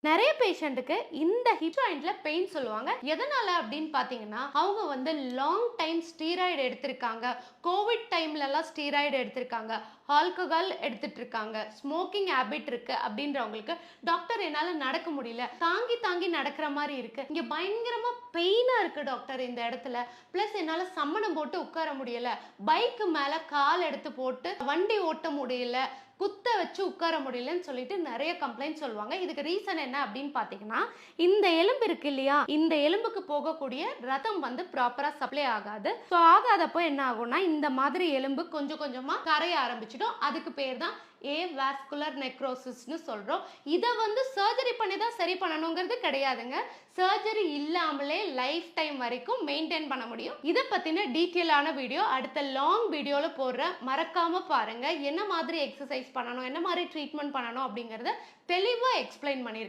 நிறைய பேஷண்ட்டுக்கு இந்த ஹிப் ஜாயிண்ட்ல பெயின் சொல்லுவாங்க. எதனால அப்படின்னு பாத்தீங்கன்னா அவங்க வந்து லாங் டைம் ஸ்டீராய்டு எடுத்திருக்காங்க. கோவிட் டைம்ல எல்லாம் ஸ்டீராய்டு எடுத்திருக்காங்க. ஆல்கஹால் எடுத்துட்டு இருக்காங்க ஸ்மோக்கிங் ஹேபிட் இருக்கு அப்படின்றவங்களுக்கு டாக்டர் என்னால நடக்க முடியல. தாங்கி தாங்கி நடக்கிற மாதிரி இருக்கு. இங்க பயங்கரமா பெயினா இருக்கு டாக்டர் இந்த இடத்துல. பிளஸ் என்னால சம்மணம் போட்டு உட்கார முடியல. பைக்கு மேல கால் எடுத்து போட்டு வண்டி ஓட்ட முடியல. குத்த வச்சு உட்கார முடியலன்னு சொல்லிட்டு நிறைய கம்ப்ளைண்ட் சொல்லுவாங்க. இதுக்கு ரீசன் என்ன அப்படின்னு பார்த்தீங்கன்னா இந்த எலும்பு இருக்கு இல்லையா? இந்த எலும்புக்கு போகக்கூடிய ரத்தம் வந்து ப்ராப்பராக சப்ளை ஆகாது. ஸோ ஆகாதப்போ என்ன ஆகும்னா இந்த மாதிரி எலும்பு கொஞ்சம் கொஞ்சமாக கரைய ஆரம்பிச்சிடும். அதுக்கு பேர் தான் ஏ வாஸ்குலர் நெக்ரோசிஸ்னு சொல்கிறோம் இதை வந்து சர்ஜரி பண்ணி தான் சரி பண்ணணுங்கிறது கிடையாதுங்க. சர்ஜரி இல்லாமலே லைஃப் டைம் வரைக்கும் மெயின்டைன் பண்ண முடியும். இதை பற்றின டீட்டெயிலான வீடியோ அடுத்த லாங் வீடியோவில் போடுற மறக்காமல் பாருங்கள் என்ன மாதிரி எக்ஸசைஸ் எக்ஸசைஸ் பண்ணணும் என்ன மாதிரி ட்ரீட்மெண்ட் பண்ணணும் அப்படிங்கிறத தெளிவாக எக்ஸ்பிளைன் பண்ணியிருக்கேன்